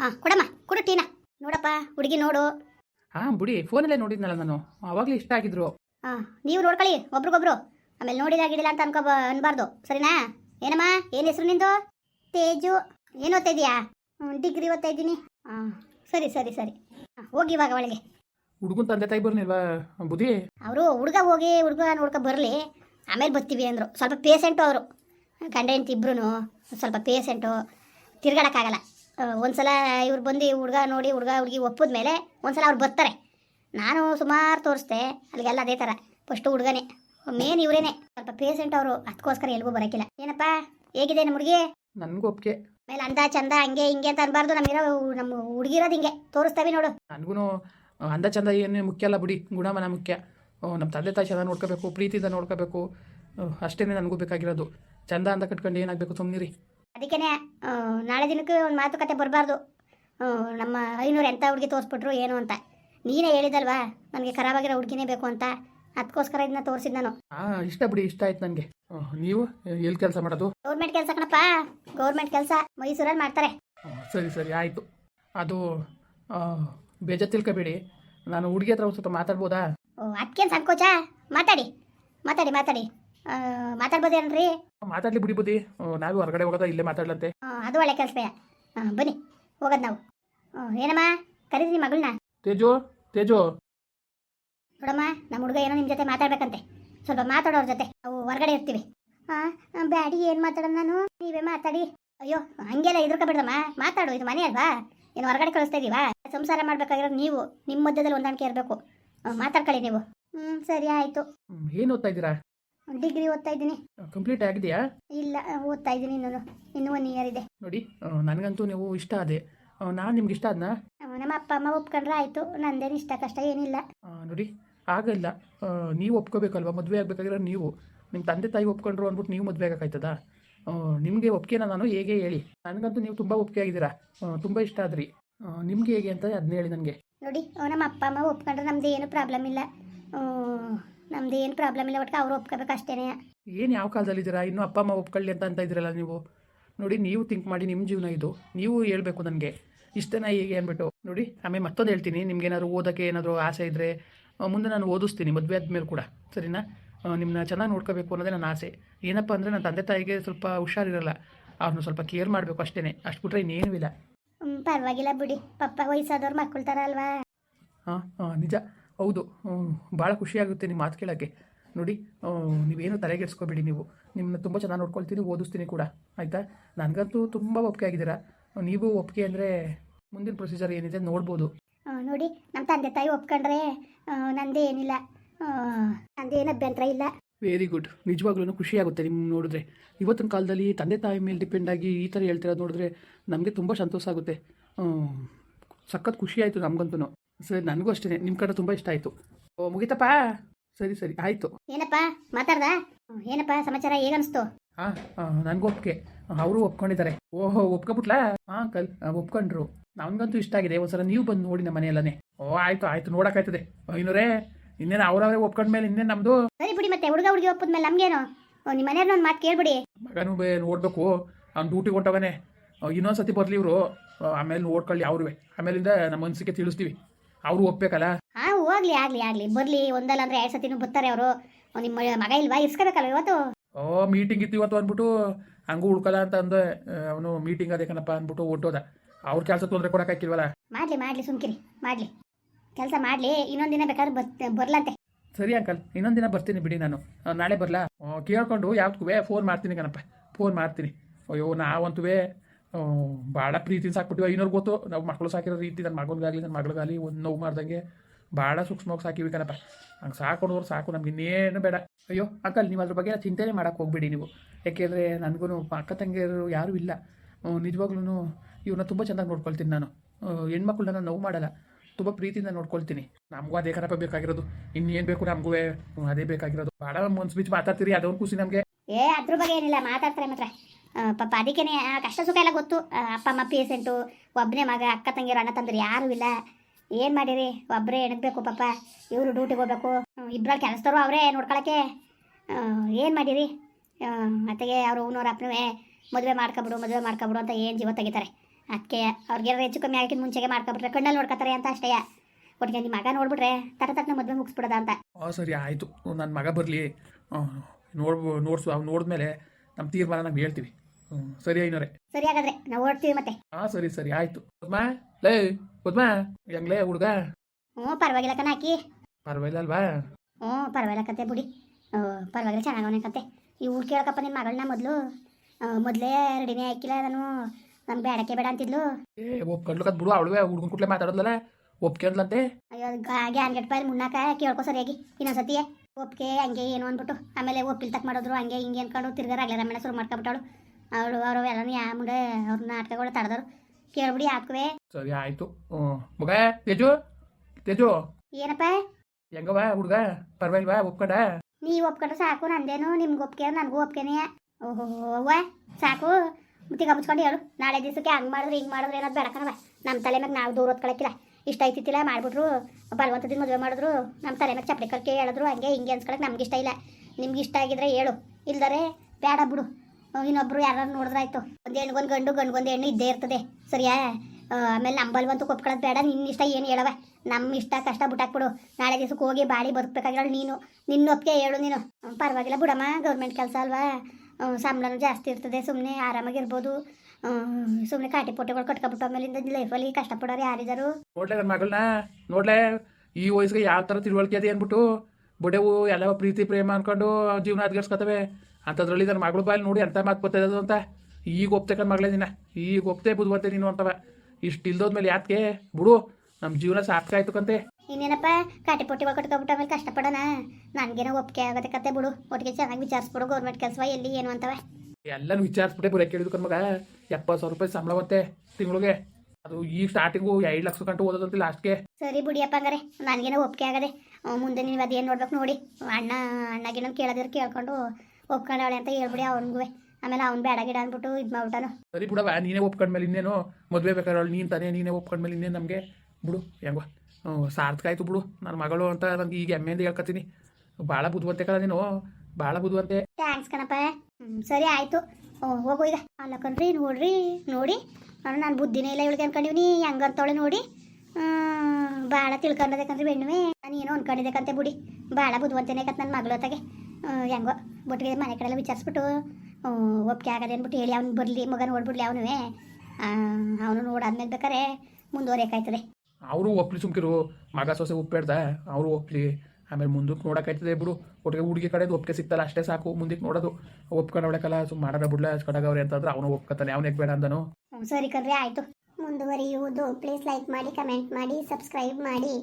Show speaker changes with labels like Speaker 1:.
Speaker 1: ಹಾಂ ಕೊಡಮ್ಮ ಕೊಡು ಟೀನ. ನೋಡಪ್ಪ ಹುಡುಗಿ ನೋಡು.
Speaker 2: ಹಾಂ ಬಿಡಿ ಫೋನಲ್ಲೇ ನೋಡಿದ್ನಲ್ಲ ನಾನು. ಅವಾಗಲೇ ಇಷ್ಟ ಆಗಿದ್ರು.
Speaker 1: ಹಾಂ ನೀವು ನೋಡ್ಕೊಳ್ಳಿ ಒಬ್ರಿಗೊಬ್ರು. ಆಮೇಲೆ ನೋಡಿದಾಗಿಡಿಲ್ಲ ಅಂತ ಅನ್ಕೋ ಅನ್ಬಾರ್ದು. ಸರಿನಾ? ಏನಮ್ಮ ಏನು ಹೆಸರು ನಿಂದು? ತೇಜು. ಏನು ಓದ್ತಾ ಇದೀಯಾ? ಡಿಗ್ರಿ ಓದ್ತಾ ಇದ್ದೀನಿ. ಹಾಂ ಸರಿ ಸರಿ ಸರಿ. ಹೋಗಿ ಇವಾಗ ಒಳಗೆ
Speaker 2: ಹುಡುಗನ ತಂದೆ ತಾಯಿ ಬರ್ನಿಲ್ವಾ ಬುದ್ಧಿ?
Speaker 1: ಅವರು ಹುಡುಗ ಹೋಗಿ ಹುಡುಗ ನೋಡ್ಕೊ ಬರಲಿ. ಆಮೇಲೆ ಬರ್ತೀವಿ ಅಂದರು. ಸ್ವಲ್ಪ ಪೇಸೆಂಟು ಅವರು. ಗಂಡ ಹೆಂಡ್ತಿ ಇಬ್ರು ಸ್ವಲ್ಪ ಪೇಸೆಂಟು ತಿರ್ಗಾಡೋಕ್ಕಾಗಲ್ಲ. ಒಂದ್ಸಲ ಇವ್ರು ಬಂದು ಹುಡುಗ ನೋಡಿ ಹುಡುಗ ಹುಡುಗಿ ಒಪ್ಪದ ಮೇಲೆ ಒಂದ್ಸಲ ಅವ್ರು ಬರ್ತಾರೆ. ನಾನು ಸುಮಾರು ತೋರಿಸ್ದೆ ಅಲ್ಲಿಗೆಲ್ಲ ಅದೇ ಥರ. ಫಸ್ಟು ಹುಡುಗನೇ. ಮೇನ್ ಇವರೇನೆ. ಸ್ವಲ್ಪ ಪೇಷೆಂಟ್ ಅವರು ಅದಕ್ಕೋಸ್ಕರ ಎಲ್ಗೂ ಬರೋಕ್ಕಿಲ್ಲ ಏನಪ್ಪ ಹೇಗಿದೆ ನಮ್ಮ ಹುಡುಗಿ?
Speaker 2: ನನ್ಗೂ ಒಪ್ಪಿಗೆ.
Speaker 1: ಮೇಲೆ ಅಂದ ಚಂದ ಹಂಗೆ ಹಿಂಗೆ ಅಂತ ಅನ್ಬಾರ್ದು. ನಮ್ಮಿರೋ ನಮ್ಮ ಹುಡುಗಿರೋದು ಹಿಂಗೆ. ತೋರಿಸ್ತೇವೆ ನೋಡು.
Speaker 2: ನನಗೂ ಅಂದ ಚಂದ ಏನು ಮುಖ್ಯ ಅಲ್ಲ ಬಿಡಿ. ಗುಣಮನ ಮುಖ್ಯ. ನಮ್ಮ ತಂದೆ ತಾಯಿ ಚೆನ್ನಾಗಿ ನೋಡ್ಕೋಬೇಕು ಪ್ರೀತಿಯಿಂದ ನೋಡ್ಕೋಬೇಕು. ಅಷ್ಟೇ ನನಗೂ ಬೇಕಾಗಿರೋದು. ಚಂದ ಅಂತ ಕಟ್ಕೊಂಡು ಏನಾಗಬೇಕು ಸುಮ್ಮನಿರಿ
Speaker 1: ಅದಕ್ಕೇನೆ ನಾಳೆ ದಿನಕ್ಕೆ ಒಂದು ಮಾತುಕತೆ ಬರಬಾರ್ದು. ನಮ್ಮ ಐನೂರು ಎಂಥ ಹುಡುಗಿ ತೋರಿಸ್ಬಿಟ್ರು ಏನು ಅಂತ. ನೀನೇ ಹೇಳಿದಲ್ವಾ ನನಗೆ ಖರಾಬಾಗಿರೋ ಹುಡುಗಿನೇ ಬೇಕು ಅಂತ. ಅದಕ್ಕೋಸ್ಕರ ಇದನ್ನ ತೋರಿಸಿದ್ ನಾನು.
Speaker 2: ಹಾಂ ಇಷ್ಟ ಬಿಡಿ ಇಷ್ಟ ಆಯ್ತು ನನಗೆ. ನೀವು ಎಲ್ಲಿ ಕೆಲಸ ಮಾಡೋದು?
Speaker 1: ಗೌರ್ಮೆಂಟ್ ಕೆಲಸ ಕಣಪ್ಪ ಗೌರ್ಮೆಂಟ್ ಕೆಲಸ ಮೈಸೂರಲ್ಲಿ ಮಾಡ್ತಾರೆ.
Speaker 2: ಸರಿ ಸರಿ ಆಯಿತು. ಅದು ಬೇಜ ಬೇಜಾರ್ ತಿಳ್ಕೊಬೇಡಿ. ನಾನು ಹುಡುಗಿ ಹತ್ರ ಒಂದು ಸ್ವಲ್ಪ ಮಾತಾಡ್ಬೋದಾ?
Speaker 1: ಓ ಅದಕ್ಕೇನು ಸಂಕೋಚ? ಮಾತಾಡಿ ಮಾತಾಡಿ ಮಾತಾಡಿ. ಮಾತಾಡ್ಬೋದೇನ್ರಿ?
Speaker 2: ಮಾತಾಡ್ಲಿ ಬಿಡಿ ಬುದ್ಧಿ. ನಾವು ಹೊರಗಡೆ ಹೋಗೋದ ಇಲ್ಲೇ ಮಾತಾಡ್ಲಂತೆ.
Speaker 1: ಅದು ಒಳ್ಳೆ ಕೆಲಸ ಹಾಂ ಬನ್ನಿ ಹೋಗೋದ್ ನಾವು. ಏನಮ್ಮ ಕರೀರಿ ಮಗಳನ್ನ
Speaker 2: ತೇಜು ತೇಜು.
Speaker 1: ನೋಡಮ್ಮ ನಮ್ಮ ಹುಡುಗ ಏನೋ ನಿಮ್ಮ ಜೊತೆ ಮಾತಾಡ್ಬೇಕಂತೆ. ಸ್ವಲ್ಪ ಮಾತಾಡೋರ ಜೊತೆ ನಾವು ಹೊರಗಡೆ ಇರ್ತೀವಿ. ಹಾಂ ಬ್ಯಾಡಿ ಏನು ಮಾತಾಡೋಣ ನಾನು? ನೀವೇ ಮಾತಾಡಿ. ಅಯ್ಯೋ ಹಂಗೆಲ್ಲ ಎದುರ್ಕೊಬಿಡ್ದಮ್ಮ ಮಾತಾಡು ಇದು ಮನೆ ಅಲ್ವಾ? ಏನು ಹೊರಗಡೆ ಕಳಿಸ್ತಾ ಇದೀವಾ? ಸಂಸಾರ ಮಾಡ್ಬೇಕಾಗಿರೋದು ನೀವು ನಿಮ್ಮ ಮಧ್ಯದಲ್ಲಿ ಹೊಂದಾಣಿಕೆ ಇರಬೇಕು. ಮಾತಾಡ್ಕೊಳ್ಳಿ ನೀವು. ಹ್ಞೂ ಸರಿ ಆಯಿತು.
Speaker 2: ಏನು ಓದ್ತಾ ಇದ್ದೀರಾ?
Speaker 1: ಡಿಗ್ರಿ ಓದ್ತಾ ಇದ್ದೀನಿ.
Speaker 2: ಕಂಪ್ಲೀಟ್ ಆಗಿದೆಯಾ?
Speaker 1: ಇಲ್ಲ ಓದ್ತಾ ಇದ್ದೀನಿ ಇನ್ನೂ ಇನ್ನೂ ಒನ್ ಇಯರ್ ಇದೆ.
Speaker 2: ನೋಡಿ ನನಗಂತೂ ನೀವು ಇಷ್ಟ ಆದೆ. ನಾನು ನಿಮ್ಗೆ ಇಷ್ಟ
Speaker 1: ಅದನ್ನ ನಮ್ಮ ಅಪ್ಪ ಅಮ್ಮ ಒಪ್ಕೊಂಡ್ರೆ ಆಯಿತು ನಂದೇನು ಇಷ್ಟ ಕಷ್ಟ ಏನಿಲ್ಲ.
Speaker 2: ನೋಡಿ ಆಗಲ್ಲ ನೀವು ಒಪ್ಕೋಬೇಕಲ್ವಾ? ಮದುವೆ ಆಗಬೇಕಾಗಿರೋ ನೀವು. ನಿಮ್ಮ ತಂದೆ ತಾಯಿ ಒಪ್ಕೊಂಡ್ರು ಅಂದ್ಬಿಟ್ಟು ನೀವು ಮದುವೆ ಆಗೋಕ್ಕಾಯ್ತದ? ನಿಮಗೆ ಒಪ್ಕೇನ ನಾನು ಹೇಗೆ ಹೇಳಿ? ನನಗಂತೂ ನೀವು ತುಂಬ ಒಪ್ಪಿಗೆ ಆಗಿದ್ದೀರಾ? ತುಂಬ ಇಷ್ಟ ಆದ್ರಿ. ನಿಮ್ಗೆ ಹೇಗೆ ಅಂತ ಅದನ್ನ ಹೇಳಿ ನನಗೆ.
Speaker 1: ನೋಡಿ ನಮ್ಮ ಅಪ್ಪ ಅಮ್ಮ ಒಪ್ಕೊಂಡ್ರೆ ನಮ್ದು ಏನು ಪ್ರಾಬ್ಲಮ್ ಇಲ್ಲ. ನಮ್ದು ಏನು ಪ್ರಾಬ್ಲಮ್ ಇಲ್ಲ ಒಟ್ಟಿಗೆ ಅವ್ರು ಒಪ್ಕೋಬೇಕು ಅಷ್ಟೇನೆ.
Speaker 2: ಏನು ಯಾವ ಕಾಲದಲ್ಲಿ ಇದ್ದೀರಾ ಇನ್ನೂ ಅಪ್ಪ ಅಮ್ಮ ಒಪ್ಕೊಳ್ಳಿ ಅಂತ ಅಂತ ಇದ್ದೀರಲ್ಲ ನೀವು? ನೋಡಿ ನೀವು ಥಿಂಕ್ ಮಾಡಿ ನಿಮ್ಮ ಜೀವನ ಇದು. ನೀವು ಹೇಳಬೇಕು ನನಗೆ. ಇಷ್ಟನ ಹೀಗೆ ಅಂದ್ಬಿಟ್ಟು. ನೋಡಿ ಆಮೇಲೆ ಮತ್ತೊಂದು ಹೇಳ್ತೀನಿ. ನಿಮ್ಗೆ ಏನಾದ್ರು ಓದೋಕ್ಕೆ ಏನಾದರೂ ಆಸೆ ಇದ್ದರೆ ಮುಂದೆ ನಾನು ಓದಿಸ್ತೀನಿ ಮದುವೆ ಆದಮೇಲೆ ಕೂಡ. ಸರಿನಾ? ನಿಮ್ಮನ್ನ ಚೆನ್ನಾಗಿ ನೋಡ್ಕೋಬೇಕು ಅನ್ನೋದೇ ನನ್ನ ಆಸೆ. ಏನಪ್ಪ ಅಂದರೆ ನನ್ನ ತಂದೆ ತಾಯಿಗೆ ಸ್ವಲ್ಪ ಹುಷಾರಿರಲ್ಲ. ಅವ್ರನ್ನ ಸ್ವಲ್ಪ ಕೇರ್ ಮಾಡಬೇಕು ಅಷ್ಟೇ ಅಷ್ಟು ಬಿಟ್ರೆ ಇನ್ನೇನೂ ಇಲ್ಲ.
Speaker 1: ಪರವಾಗಿಲ್ಲ ಬಿಡಿ. ಪಪ್ಪ ವಯಸ್ಸಾದವ್ರು ಮಕ್ಕಳು ಥರ ಅಲ್ವಾ?
Speaker 2: ಹಾಂ ಹಾಂ ನಿಜ. ಹೌದು ಭಾಳ ಖುಷಿಯಾಗುತ್ತೆ ನಿಮ್ಮ ಮಾತು ಕೇಳೋಕ್ಕೆ. ನೋಡಿ ನೀವೇನು ತಲೆಗೆಡ್ಸ್ಕೊಬೇಡಿ ನೀವು. ನಿಮ್ಮನ್ನ ತುಂಬ ಚೆನ್ನಾಗಿ ನೋಡ್ಕೊಳ್ತೀನಿ ಓದಿಸ್ತೀನಿ ಕೂಡ. ಆಯಿತಾ? ನನಗಂತೂ ತುಂಬ ಒಪ್ಪಿಗೆ ಆಗಿದ್ದೀರಾ? ನೀವು ಒಪ್ಪಿಗೆ ಅಂದರೆ ಮುಂದಿನ ಪ್ರೊಸೀಜರ್ ಏನಿದೆ ನೋಡ್ಬೋದು.
Speaker 1: ನೋಡಿ ನಮ್ಮ ತಂದೆ ತಾಯಿ ಒಪ್ಕೊಂಡ್ರೆ ನಂದೇ ಏನಿಲ್ಲ. ನಂದೇನು ಅಭ್ಯಂತರ ಇಲ್ಲ.
Speaker 2: ವೆರಿ ಗುಡ್ ನಿಜವಾಗ್ಲೂ ಖುಷಿಯಾಗುತ್ತೆ ನಿಮ್ಮ ನೋಡಿದ್ರೆ. ಇವತ್ತಿನ ಕಾಲದಲ್ಲಿ ತಂದೆ ತಾಯಿ ಮೇಲೆ ಡಿಪೆಂಡ್ ಆಗಿ ಈ ಥರ ಹೇಳ್ತಿರೋದು ನೋಡಿದ್ರೆ ನಮಗೆ ತುಂಬ ಸಂತೋಷ ಆಗುತ್ತೆ. ಸಖತ್ ಖುಷಿ ಆಯಿತು ನಮಗಂತೂ ಸರಿ ನನಗೂ ಅಷ್ಟೇ ನಿಮ್ಮ ಕಡೆ ತುಂಬ ಇಷ್ಟ ಆಯಿತು. ಓ ಮುಗಿತಪ್ಪ? ಸರಿ ಸರಿ. ಆಯ್ತು.
Speaker 1: ಏನಪ್ಪ? ಮಾತಾಡ್ದ? ಏನಪ್ಪ? ಸಮಾಚಾರ ಹೇಗನ್ಸ್ತು
Speaker 2: ಹಾ ನನಗೂ ಒಪ್ಪಿಗೆ. ಅವರು ಒಪ್ಕೊಂಡಿದ್ದಾರೆ. ಓಹೋ ಒಪ್ಕೊಬಿಟ್ಲಾ? ಹಾಂ ಕಲ್ ಒಪ್ಕೊಂಡ್ರು. ನಮ್ಗಂತೂ ಇಷ್ಟ ಆಗಿದೆ. ಒಂದ್ಸಲ ನೀವು ಬಂದು ನೋಡಿ ನಮ್ಮ ಮನೆಯಲ್ಲೇ ಓ ಆಯ್ತು ಆಯಿತು. ನೋಡೋಕ್ಕಾಯ್ತದೆ. ಐನೂರೇ ಇನ್ನೇನು ಅವ್ರವ್ರೆ ಒಪ್ಕೊಂಡ್ಮೇಲೆ ಇನ್ನೇನು ನಮ್ದು?
Speaker 1: ಸರಿ ಬಿಡಿ ಮತ್ತೆ. ಹುಡುಗ ಹುಡುಗಿ ಒಪ್ಪದ್ಮೇಲೆ ನಮ್ಗೇನು? ನಿಮ್ಮ ಮನೆಯವ್ರನ್ನ ಒಂದು ಮಾತು ಕೇಳ್ಬಿಡಿ.
Speaker 2: ಮಗನು ಬೇ ನೋಡಬೇಕು. ಅವ್ನು ಡ್ಯೂಟಿ ಹೊಂಟವನೇ ಇನ್ನೊಂದು ಸತಿ ಬರಲಿ ಇವರು. ಆಮೇಲೆ ನೋಡ್ಕೊಳ್ಳಿ ಅವ್ರುವೆ. ಆಮೇಲಿಂದ ನಮ್ಮ ಮನಸ್ಸಿಗೆ ತಿಳಿಸ್ತೀವಿ. ಅವರು ಒಪ್ಬೇಕಲ್ಲ?
Speaker 1: ಹಾ ಹೋಗ್ಲಿ ಆಗ್ಲಿ ಆಗ್ಲಿ. ಬರ್ಲಿ ಒಂದಲ್ಲ ಅಂದ್ರೆ ಎರಡು ಸತಿನೂ ಬರ್ತಾರೆ ಅವರು. ನಿಮ್ಮ ಮಗ ಇಲ್ವಾ? ಇಸ್ಕೋಬೇಕಲ್ಲ ಇವತ್ತು?
Speaker 2: ಓ ಮೀಟಿಂಗ್ ಇತ್ತು ಇವತ್ತು ಅಂದ್ಬಿಟ್ಟು ಹಂಗೂ ಉಳ್ಕಲ್ಲ ಅಂತ ಅಂದೆ. ಅವನು ಮೀಟಿಂಗ್ ಅದೇ ಕಣಪ್ಪ ಅಂದ್ಬಿಟ್ಟು ಹೊಟ್ಟೋದ ಅವ್ರ ಕೆಲಸ ತೊಂದರೆ ಕೊಡೋಕ್ಕಾಕಿಲ್ವಲ್ಲ
Speaker 1: ಮಾಡ್ಲಿ ಮಾಡ್ಲಿ ಸುಮ್ಕಿರಿ. ಮಾಡ್ಲಿ. ಕೆಲಸ ಮಾಡ್ಲಿ. ಇನ್ನೊಂದ್ ದಿನ ಬೇಕಾದ್ರೆ ಬರ್ ಬರ್ಲಂತೆ.
Speaker 2: ಸರಿ ಅಂಕಲ್ ಇನ್ನೊಂದು ದಿನ ಬರ್ತೀನಿ ಬಿಡಿ ನಾನು. ಆ, ನಾಳೆ ಬರಲಾ? ಕೇಳ್ಕೊಂಡು ಯಾವ್ದಕ್ಕೂ ಫೋನ್ ಮಾಡ್ತೀನಿ ಕಣಪ್ಪ. ಫೋನ್ ಮಾಡ್ತೀನಿ. ಅಯ್ಯೋ ನಾವಂತೂ ಭಾಳ ಪ್ರೀತಿ ಸಾಕ್ಬಿಟ್ಟಿವಿ. ಐನೂರು ಗೊತ್ತು, ನಾವು ಮಕ್ಕಳು ಸಾಕಿರೋ ರೀತಿ ನನ್ನ ಮಗನಿಗಾಗಲಿ ನನ್ನ ಮಗಳಿಗಾಗಲಿ ಒಂದು ನೋವು ಮಾಡ್ದಂಗೆ ಭಾಳ ಸೂಕ್ಷ್ಮವಾಗಿ ಸಾಕಿವಿ ಕಣಪ್ಪ. ಹಂಗೆ ಸಾಕೊಂಡವ್ರು ಸಾಕು, ನಮ್ಗೆ ಇನ್ನೇನು ಬೇಡ. ಅಯ್ಯೋ, ಅಂಕಲ್, ನೀವು ಅದ್ರ ಬಗ್ಗೆ ಚಿಂತೆನೇ ಮಾಡೋಕ್ಕೆ ಹೋಗ್ಬೇಡಿ ನೀವು. ಯಾಕೆಂದರೆ ನನಗೂ ಅಕ್ಕ ತಂಗಿಯರು ಯಾರೂ ಇಲ್ಲ. ನಿಜವಾಗ್ಲೂ ಇವ್ರನ್ನ ತುಂಬ ಚೆನ್ನಾಗಿ ನೋಡ್ಕೊಳ್ತೀನಿ ನಾನು. ಹೆಣ್ಮಕ್ಳನ್ನ ನೋವು ಮಾಡಲ್ಲ. ತುಂಬ ಪ್ರೀತಿಯಿಂದ ನೋಡ್ಕೊಳ್ತೀನಿ. ನಮಗೂ ಅದೇ ಕನಪ ಬೇಕಾಗಿರೋದು. ಇನ್ನೇನು ಬೇಕು ನಮಗೂ ಅದೇ ಬೇಕಾಗಿರೋದು. ಭಾಳ ಮನ್ಸು ಬಿಚ್ಚು ಮಾತಾಡ್ತೀರಿ, ಅದೊಂದು ಖುಷಿ ನಮಗೆ.
Speaker 1: ಏ, ಅದ್ರ ಬಗ್ಗೆ ಏನಿಲ್ಲ, ಮಾತಾಡ್ತಾರೆ ಮಾತ್ರ. ಪಾಪ ಅದಕ್ಕೇನೆ ಕಷ್ಟ ಸುಖ ಎಲ್ಲ ಗೊತ್ತು. ಅಪ್ಪ, ಅಮ್ಮ ಪೇಸೆಂಟು ಒಬ್ಬನೇ ಮಗ, ಅಕ್ಕ, ತಂಗಿಯರು, ಅಣ್ಣ, ತಂದಿರು ಯಾರೂ ಇಲ್ಲ. ಏನು ಮಾಡಿರಿ? ಒಬ್ಬರೇ ಎಣಗಬೇಕು ಪಾಪ. ಇವರು ಡ್ಯೂಟಿಗೆ ಹೋಗ್ಬೇಕು. ಇಬ್ಬರಲ್ಲಿ ಕೆಲಸದವರು ಅವರೇ ನೋಡ್ಕೊಳಕ್ಕೆ. ಏನು ಮಾಡಿರಿ? ಮತ್ತೆ ಅವರು ಅವನವ್ರ ಅಪ್ಪನವೇ, ಮದುವೆ ಮಾಡ್ಕೊಬಿಡು ಮದುವೆ ಮಾಡ್ಕೊಬಿಡು ಅಂತ ಏನು ಜೀವ ತೆಗಿತಾರೆ. ಅದಕ್ಕೆ ಅವ್ರಿಗೆ ಹೆಚ್ಚು ಕಮ್ಮಿ ಆಗಿನ ಮುಂಚೆಗೆ ಮಾಡ್ಕೊಬಿಟ್ರೆ ಕಣ್ಣಲ್ಲಿ ನೋಡ್ಕೊತಾರೆ ಅಂತ ಅಷ್ಟೇ. ಒಟ್ಟಿಗೆ ನಿಮ್ಮ ಮಗ ನೋಡ್ಬಿಟ್ರೆ ತಟ ತಟ್ಟನೆ ಮದುವೆ ಮುಗಿಸ್ಬಿಡೋದ ಅಂತ.
Speaker 2: ಹಾಂ ಸರಿ, ಆಯಿತು. ನನ್ನ ಮಗ ಬರಲಿ. ನೋಡ್ಬೋ, ನೋಡ್ಸು. ಅವ್ನು ನೋಡಿದ್ಮೇಲೆ ನಮ್ಮ ತೀರ್ಮಾನ ನಮ್ಗೆ ಹೇಳ್ತೀವಿ. ಹ್ಞೂ ಸರಿ ಐನೋರೆ.
Speaker 1: ಸರಿ ಹಾಗಾದ್ರೆ ನಾವು ಓಡ್ತೀವಿ ಮತ್ತೆ.
Speaker 2: ಹಾ ಸರಿ ಸರಿ ಆಯ್ತು. ಪದ್ಮಾ ಲೇ ಪದ್ಮಾ ಹೆಂಗ್ಲೇ ಹುಡುಗ?
Speaker 1: ಹ್ಞೂ ಪರವಾಗಿಲ್ಲ ಕಣ ಹಾಕಿ
Speaker 2: ಪರವಾಗಿಲ್ಲ ಅಲ್ವಾ?
Speaker 1: ಹ್ಞೂ ಪರವಾಗಿಲ್ಲ ಕತೆ ಬಿಡಿ. ಓ, ಪರವಾಗಿಲ್ಲ ಚೆನ್ನಾಗವನೆ ಕತೆ. ಈ ಊರು ಕೇಳಕಪ್ಪ ನಿಮ್ಮ ಮಗಳನ್ನ ಮೊದಲು. ಮೊದಲೇ ರೆಡಿನೇ ಹಾಕಿಲ್ಲ ನಾನು ನಾನು ಬೇಡಕ್ಕೆ ಬೇಡ ಅಂತಿದ್ಲು.
Speaker 2: ಏ ಒಪ್ಕೊಂಡ್ಲಕ್ಕದ್ ಬಿಡು ಅವಳುವೆ ಹುಡುಗನ ಕುಟ್ಲೆ ಮಾತಾಡೋದ್ಲಲ್ಲ? ಒಪ್ಕೊಂಡ್ಲಂತೆ?
Speaker 1: ಅಯ್ಯೋ ಗ್ಯಾನ್ ಗಟ್ ಪೈಲ್ ಮುನ್ನಾಕ ಕೇಳ್ಕೊ ಸರಿಯಾಗಿ ಇನ್ನೊಂದ್ಸತಿಯೇ. ಒಪ್ಪಿಗೆ ಹಂಗೆ ಏನು ಅಂದ್ಬಿಟ್ಟು. ಆಮೇಲೆ ಒಪ್ಪಿಲ್ ತಕ್ಕ ಮಾಡಿದ್ರು ಹಂಗೆ ಹಿಂಗೆ ಅನ್ಕೊಂಡು ತಿರ್ಗಾರ ರಮಣ ಶುರು ಮಾಡ್ಕೊಬಿಟ್ಟವಳು ಅವಳು ಅವರು ಎಲ್ಲ ಯಾ ಮುಂದೆ ಅವ್ರ ನಾಟಕಗಳು ತಡೆದವರು. ಕೇಳ್ಬಿಡಿ ಹಾಕುವೆ.
Speaker 2: ಸರಿ ಆಯ್ತು. ಹ್ಞೂ ಮಗ ತೇಜು ತೇಜು.
Speaker 1: ಏನಪ್ಪ?
Speaker 2: ಹೆಂಗವ ಹುಡುಗ? ಪರವಾಗಿಲ್ವಾ ಒಪ್ಕೊಂಡ?
Speaker 1: ನೀವು ಒಪ್ಕೊಂಡ್ರೆ ಸಾಕು ನಂದೇನು ನಿಮ್ಗೆ ಒಪ್ಕೆ ನನಗೂ ಒಪ್ಕೆನೆ ಓಹೋ ಅವ್ವ ಸಾಕು. ಮತ್ತೆ ಮುಚ್ಕೊಂಡು ಹೇಳು. ನಾಳೆ ದಿವಸಕ್ಕೆ ಹಂಗೆ ಮಾಡಿದ್ರೆ ಹಿಂಗೆ ಮಾಡಿದ್ರೆ ಏನಾದ್ರು ಬೇಡಕನವ ನಮ್ಮ ತಲೆ ಮ್ಯಾಗ ನಾವು ದೂರ ಹೊತ್ಕೊಳಕ್ಕಿಲ್ಲ ಇಷ್ಟ ಐತಿತ್ತಿಲ್ಲ ಮಾಡಿಬಿಟ್ರು. ಬಲವಂತದಿಂದ ಮದುವೆ ಮಾಡಿದ್ರು. ನಮ್ಮ ತಲೆ ಮ್ಯಾಗ ಚಪ್ಪಲಿ ಕಲ್ಕೆ ಹೇಳಿದ್ರು. ಹಂಗೆ ಹಿಂಗೆ ಅನ್ಸ್ಕೊಳಕ್ಕೆ ನಮ್ಗೆ ಇಷ್ಟ ಇಲ್ಲ. ನಿಮ್ಗೆ ಇಷ್ಟ ಆಗಿದ್ರೆ ಹೇಳು. ಇಲ್ದರೆ ಬೇಡ ಬಿಡು. ಇನ್ನೊಬ್ರು ಯಾರು ನೋಡಿದ್ರಾಯ್ತು. ಒಂದು ಹೆಣ್ಗೊಂದು ಗಂಡು ಗಂಡ್ಗೊಂದು ಹೆಣ್ಣು ಇದ್ದೇ ಇರ್ತದೆ. ಸರಿಯಾ? ಆಮೇಲೆ ನಂಬಲ್ ಬಂತು ಕೊಪ್ಕೊಳ್ಳೋದು ಬೇಡ ನಿನ್ನ ಇಷ್ಟ ಏನು ಹೇಳವ? ನಮ್ಮ ಇಷ್ಟ ಕಷ್ಟ ಬಿಟ್ಟಾಕ್ಬಿಡು ನಾಳೆ ದಿವಸಕ್ಕೆ ಹೋಗಿ ಬಾಳಿ ಬದುಕಬೇಕಾಗಿರೋ ನೀನು. ನಿನ್ನ ಒಪ್ಪಿಗೆ ಹೇಳು ನೀನು. ಪರವಾಗಿಲ್ಲ ಬಿಡಮ್ಮ, ಗೌರ್ಮೆಂಟ್ ಕೆಲಸ ಅಲ್ವಾ? ಸಂಬಳ ಸಂಬಳನೂ ಜಾಸ್ತಿ ಇರ್ತದೆ ಸುಮ್ಮನೆ ಆರಾಮಾಗಿರ್ಬೋದು. ಸುಮ್ಮನೆ ಕಾಟಿ ಪೋಟೆಗಳು ಕಟ್ಕೊಬಿಟ್ಟು ಆಮೇಲಿಂದ ಲೈಫಲ್ಲಿ ಕಷ್ಟಪಡೋರು ಯಾರಿದ್ದಾರು
Speaker 2: ನೋಡ್ಲೆ ನನ್ನ ಮಗಳನ್ನ ನೋಡ್ಲೆ ಈ ವಯಸ್ಸಿಗೆ ಯಾವ ಥರ ತಿಳುವಳಿಕೆ ಅದೇ ಅಂದ್ಬಿಟ್ಟು ಬುಡೆವು ಎಲ್ಲ ಪ್ರೀತಿ, ಪ್ರೇಮ ಅನ್ಕೊಂಡು ಜೀವನ ಅದ್ಗರ್ಸ್ಕೊತವೆ. ಅಂಥದ್ರಲ್ಲಿ ನನ್ನ ಮಗಳು ಬಾಯಲ್ಲಿ ನೋಡಿ ಅಂತ ಮಾತು ಬರ್ತದೆ ಅಂತ? ಈಗ ಒಪ್ತಕ್ಕಂಥ ಮಗಳೇ ದಿನ ಈಗ ಒಪ್ತೇ ಬುದ್ಧಿ ನೀನು ಅಂತವ. ಇಷ್ಟು ಇಲ್ದೋದ್ಮೇಲೆ ಯಾತ್ಕೆ ಬಿಡು. ನಮ್ಮ ಜೀವನ ಸಾರ್ಥಕ ಕಂತೆ.
Speaker 1: ಇನ್ನೇನಪ್ಪ? ಕಾಟಿ ಪೊಟ್ಟಿ ಕಟ್ಕೊಬಿಟ್ಟು ಆಮೇಲೆ ಕಷ್ಟಪಡೋಣ. ನನಗೇನೋ ಒಪ್ಪಿಗೆ ಆಗತ್ತೆ ಕತೆ ಬಿಡು. ಒಟ್ಟಿಗೆ ಚೆನ್ನಾಗಿ ವಿಚಾರಿಸ್ಬಿಡು. ಗೌರ್ಮೆಂಟ್ ಕೆಲಸ ಎಲ್ಲಿ ಏನು ಅಂತವ.
Speaker 2: ಎಲ್ಲನೂ ವಿಚಾರಿಸ್ಬಿಟ್ಟೆ ಬರೀ ಕೇಳಿದ್ರು ಮಗ. ಎಪ್ಪತ್ತು ಸಾವಿರ ರೂಪಾಯಿ ಸಂಬಳ ಸಂಬಳವಂತೆ ತಿಂಗಳಿಗೆ. ಅದು ಈ ಸ್ಟಾರ್ಟಿಂಗು ಎರಡು ಲಕ್ಷ ಗಂಟೆ ಓದೋದಂತ ಲಾಸ್ಟ್ಗೆ
Speaker 1: ಸರಿ ಬಿಡಿಯಪ್ಪ ಹಂಗಾರೆ. ನನಗೇನೋ ಒಪ್ಪಿಗೆ ಆಗದೆ. ಮುಂದೆ ನೀವು ಅದೇನು ನೋಡ್ಬೇಕು ನೋಡಿ. ಅಣ್ಣ ಅಣ್ಣಗೇನೋ ಕೇಳೋದಿರ ಕೇಳ್ಕೊಂಡು ಒಪ್ಕೊಂಡವಳೆ ಅಂತ ಹೇಳ್ಬಿಡಿ ಅವನಿಗೂ ಆಮೇಲೆ ಅವ್ನು ಬೇಡ ಗಿಡ ಅಂದ್ಬಿಟ್ಟು ಇದು ಮಾಡ್ಬಿಟ್ಟನು.
Speaker 2: ಸರಿ ಬಿಡವ ನೀನೇ ಒಪ್ಕೊಂಡ್ಮೇಲೆ ಇನ್ನೇನು ಮದುವೆ ಬೇಕಾದ್ರೆ ಅವಳು ನೀನು ತಾನೇ ನೀನೇ ಒಪ್ಕೊಂಡ್ಮೇಲೆ ಇನ್ನೇನು ನಮಗೆ? ಬಿಡು ಹೆಂಗೋ. ಸಾರ್ಥಕ ಆಯ್ತು ಬಿಡು. ನನ್ನ ಮಗಳು ಅಂತ ನನಗೆ ಈಗ ಹೆಮ್ಮೆಯಿಂದ ಹೇಳ್ಕತ್ತೀನಿ ಭಾಳ ಬುದ್ಧಿವಂತೆ ಕಲ ನೀನು ಭಾಳ ಬುದ್ಧಿವಂತೆ.
Speaker 1: ಥ್ಯಾಂಕ್ಸ್ ಕಣಪ್ಪ. ಸರಿ ಆಯಿತು. ಹೋಗು ಈಗ. ಅಲ್ಲ ಕಣ್ರಿ ನೋಡ್ರಿ ನೋಡಿ. ನಾನು ನಾನು ಬುದ್ಧಿನೇ ಇಲ್ಲ ಇವಳಿಗೆ ನೀ ಹೆಂಗಂತವಳೆ ನೋಡಿ. ಭಾಳ ತಿಳ್ಕೊಂಡದಕ್ಕಂದ್ರೆ ಬೆಣ್ಣುವೆ. ನಾನು ಏನೋ ಅನ್ಕೊಂಡಿದ್ದೆ ಕಂತೆ ಬಿಡಿ. ಭಾಳ ಬುದ್ಧಿವಂತನೇ ಕತ್ ನನ್ನ ಮಗಳು ಹೆಂಗೋ ಬೊಟ್ಟಿಗೆ ಮನೆ ಕಡೆಲ್ಲ ವಿಚಾರಿಸ್ಬಿಟ್ಟು ಒಪ್ಪಿಗೆ ಆಗದೆ ಅಂದ್ಬಿಟ್ಟು ಹೇಳಿ ಅವ್ನು ಬರಲಿ ಮಗ ನೋಡ್ಬಿಡ್ಲಿ ಅವನು ಅವನು ನೋಡಾದ್ಮೇಲೆ ಬೇಕಾರೆ ಮುಂದುವರಿಯಕಾಯ್ತದೆ
Speaker 2: ಅವರು ಒಪ್ಲಿ ಸುಮ್ಕಿರು ಮಗ ಸೊಸೆ ಉಪ್ಪೇಡ್ದ ಅವರು ಒಪ್ಲಿ. ಆಮೇಲೆ ಮುಂದಕ್ಕೆ ನೋಡೋಕ್ಕಾಯ್ತದೆ ಬಿಡು. ಒಟ್ಟಿಗೆ ಹುಡುಗಿ ಕಡೆದು ಒಪ್ಪಿಗೆ ಸಿಗ್ತಲ್ಲ ಅಷ್ಟೇ ಸಾಕು ಮುಂದಕ್ಕೆ ನೋಡೋದು. ಒಪ್ಕೊಂಡವಳಕಲ್ಲ ಸುಮ್ಮ ಮಾಡೋಣ ಬಿಡ್ಲ ಕಡಗವ್ರೆ ಅಂತಂದ್ರೆ ಅವನು ಒಪ್ಕೊತಾನೆ ಅವನಿಗೆ ಬೇಡ ಅಂದನು.
Speaker 1: ಸರಿ ಕಣ್ರಿ ಆಯಿತು. ಮುಂದುವರಿಯುವುದು. ಪ್ಲೀಸ್ ಲೈಕ್ ಮಾಡಿ ಕಮೆಂಟ್ ಮಾಡಿ ಸಬ್ಸ್ಕ್ರೈಬ್ ಮಾಡಿ.